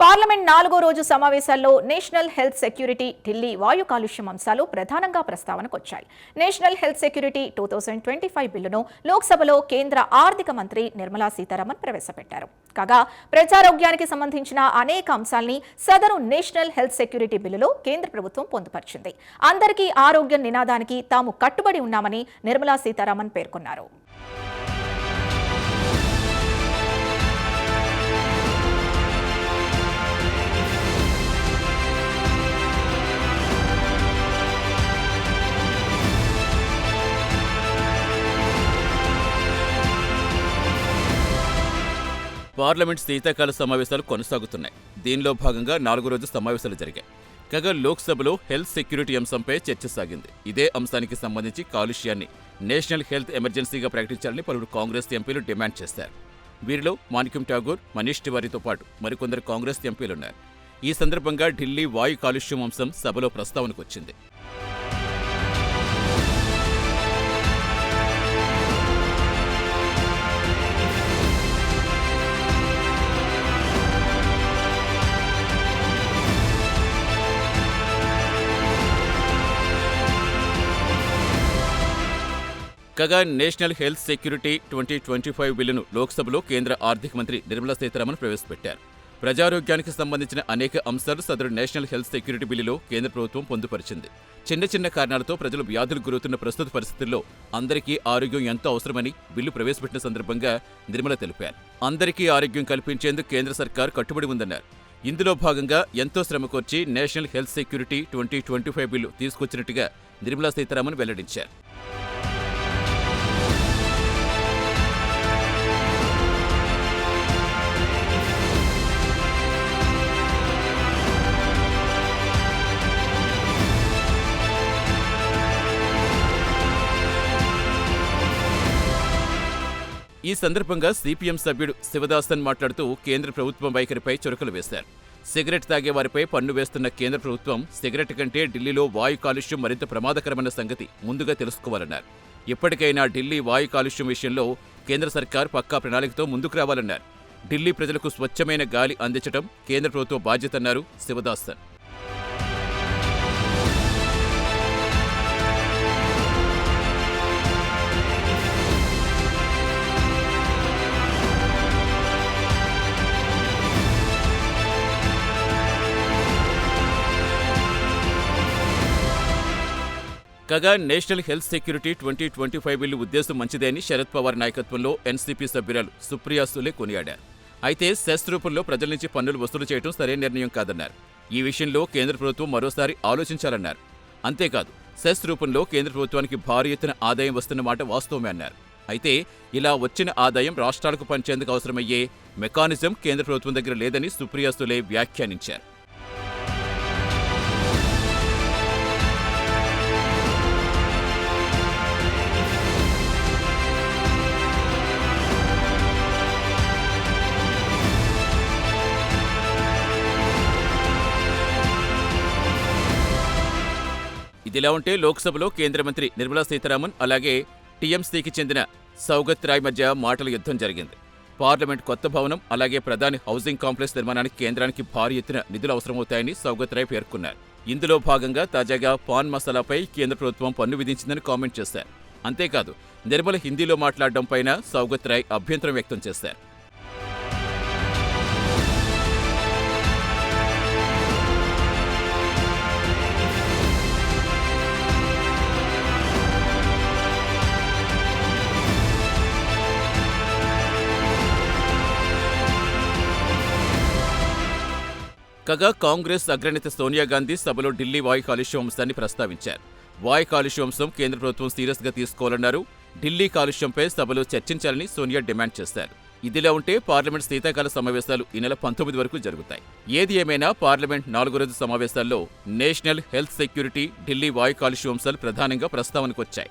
Parliament నాలుగో రోజు సమావేశాల్లో నేషనల్ హెల్త్ సెక్యూరిటీ ఢిల్లీ వాయు కాలుష్యం అంశాలు ప్రధానంగా ప్రస్తావనకు వచ్చాయి. National health security two thousand twenty five బిల్లును లోక్సభలో కేంద్ర ఆర్థిక మంత్రి నిర్మలా సీతారామన్ ప్రవేశపెట్టారు. కాగా ప్రజారోగ్యానికి సంబంధించిన అనేక అంశాల్ని సదరు నేషనల్ హెల్త్ సెక్యూరిటీ బిల్లులో కేంద్ర ప్రభుత్వం పొందుపరిచింది. అందరికీ ఆరోగ్యం నినాదానికి తాము కట్టుబడి ఉన్నామని నిర్మలా సీతారామన్ పేర్కొన్నారు. పార్లమెంట్ శీతాకాల సమావేశాలు కొనసాగుతున్నాయి. దీనిలో భాగంగా నాలుగు రోజు సమావేశాలు జరిగాయి. కాగా లోక్సభలో హెల్త్ సెక్యూరిటీ అంశంపై చర్చ సాగింది. ఇదే అంశానికి సంబంధించి కాలుష్యాన్ని నేషనల్ హెల్త్ ఎమర్జెన్సీగా ప్రకటించాలని పలువురు కాంగ్రెస్ ఎంపీలు డిమాండ్ చేశారు. వీరిలో మాణిక్యం ఠాగూర్ మనీష్ తివారీతో పాటు మరికొందరు కాంగ్రెస్ ఎంపీలున్నారు. ఈ సందర్భంగా ఢిల్లీ వాయు కాలుష్యం అంశం సభలో ప్రస్తావనకు వచ్చింది. కాగా national health security twenty twenty five బిల్లును లోక్సభలో కేంద్ర ఆర్థిక మంత్రి నిర్మలా సీతారామన్ ప్రవేశపెట్టారు. ప్రజారోగ్యానికి సంబంధించిన అనేక అంశాలు సదరు నేషనల్ హెల్త్ సెక్యూరిటీ బిల్లులో కేంద్ర ప్రభుత్వం పొందుపరిచింది. చిన్న చిన్న కారణాలతో ప్రజలు వ్యాధులు గురవుతున్న ప్రస్తుత పరిస్థితుల్లో అందరికీ ఆరోగ్యం ఎంతో అవసరమని బిల్లు ప్రవేశపెట్టిన సందర్భంగా నిర్మల తెలిపారు. అందరికీ ఆరోగ్యం కల్పించేందుకు కేంద్ర సర్కార్ కట్టుబడి ఉందన్నారు. ఇందులో భాగంగా ఎంతో శ్రమకొచ్చి national health security twenty twenty five bill తీసుకొచ్చినట్టుగా Nirmala Sitharaman వెల్లడించారు. ఈ సందర్భంగా సిపిఎం సభ్యుడు శివదాసన్ మాట్లాడుతూ కేంద్ర ప్రభుత్వం వైఖరిపై చురకలు వేశారు. సిగరెట్ తాగే వారిపై పన్ను వేస్తున్న కేంద్ర ప్రభుత్వం సిగరెట్ కంటే ఢిల్లీలో వాయు కాలుష్యం మరింత ప్రమాదకరమైన సంగతి ముందుగా తెలుసుకోవాలన్నారు. ఇప్పటికైనా ఢిల్లీ వాయు కాలుష్యం విషయంలో కేంద్ర సర్కార్ పక్కా ప్రణాళికతో ముందుకు రావాలన్నారు. ఢిల్లీ ప్రజలకు స్వచ్ఛమైన గాలి అందించడం కేంద్ర ప్రభుత్వ బాధ్యతన్నారు శివదాసన్. కాగా national health security twenty twenty five bill ఉద్దేశం మంచిదే అని శరద్ పవార్ నాయకత్వంలో ఎన్సీపీ సభ్యురాలు సుప్రియా సులే కొనియాడారు. అయితే సెస్ రూపంలో ప్రజల నుంచి పన్నులు వసూలు చేయడం సరైన నిర్ణయం కాదన్నారు. ఈ విషయంలో కేంద్ర ప్రభుత్వం మరోసారి ఆలోచించాలన్నారు. అంతేకాదు సెస్ రూపంలో కేంద్ర ప్రభుత్వానికి భారీ ఎత్తున ఆదాయం వస్తున్న మాట వాస్తవమే అన్నారు. అయితే ఇలా వచ్చిన ఆదాయం రాష్ట్రాలకు పంచేందుకు అవసరమయ్యే మెకానిజం కేంద్ర ప్రభుత్వం దగ్గర లేదని సుప్రియా సులే వ్యాఖ్యానించారు. ఇదిలా ఉంటే లోక్సభలో కేంద్ర మంత్రి నిర్మలా సీతారామన్ అలాగే టీఎంసీకి చెందిన సౌగత్ రాయ్ మధ్య మాటల యుద్ధం జరిగింది. పార్లమెంట్ కొత్త భవనం అలాగే ప్రధాని హౌసింగ్ కాంప్లెక్స్ నిర్మాణానికి కేంద్రానికి భారీ ఎత్తున నిధులు అవసరమవుతాయని సౌగత్ రాయ్ పేర్కొన్నారు. ఇందులో భాగంగా తాజాగా పాన్ మసాలాపై కేంద్ర ప్రభుత్వం పన్ను విధించిందని కామెంట్ చేశారు. అంతేకాదు నిర్మల హిందీలో మాట్లాడడం పైన సౌగత్ రాయ్ అభ్యంతరం వ్యక్తం చేశారు. కాగా కాంగ్రెస్ అగ్రనేత సోనియా గాంధీ సభలో ఢిల్లీ వాయు కాలుష్యం అంశాన్ని ప్రస్తావించారు. వాయు కాలుష్యం అంశం కేంద్ర ప్రభుత్వం సీరియస్గా తీసుకోవాలన్నారు. ఢిల్లీ కాలుష్యంపై సభలో చర్చించాలని సోనియా డిమాండ్ చేశారు. ఇదిలా ఉంటే పార్లమెంట్ శీతాకాల సమావేశాలు ఈ నెల పంతొమ్మిది వరకు జరుగుతాయి. ఏది ఏమైనా పార్లమెంట్ నాలుగో రోజు సమావేశాల్లో నేషనల్ హెల్త్ సెక్యూరిటీ ఢిల్లీ వాయు కాలుష్యం అంశాలు ప్రధానంగా ప్రస్తావనకు వచ్చాయి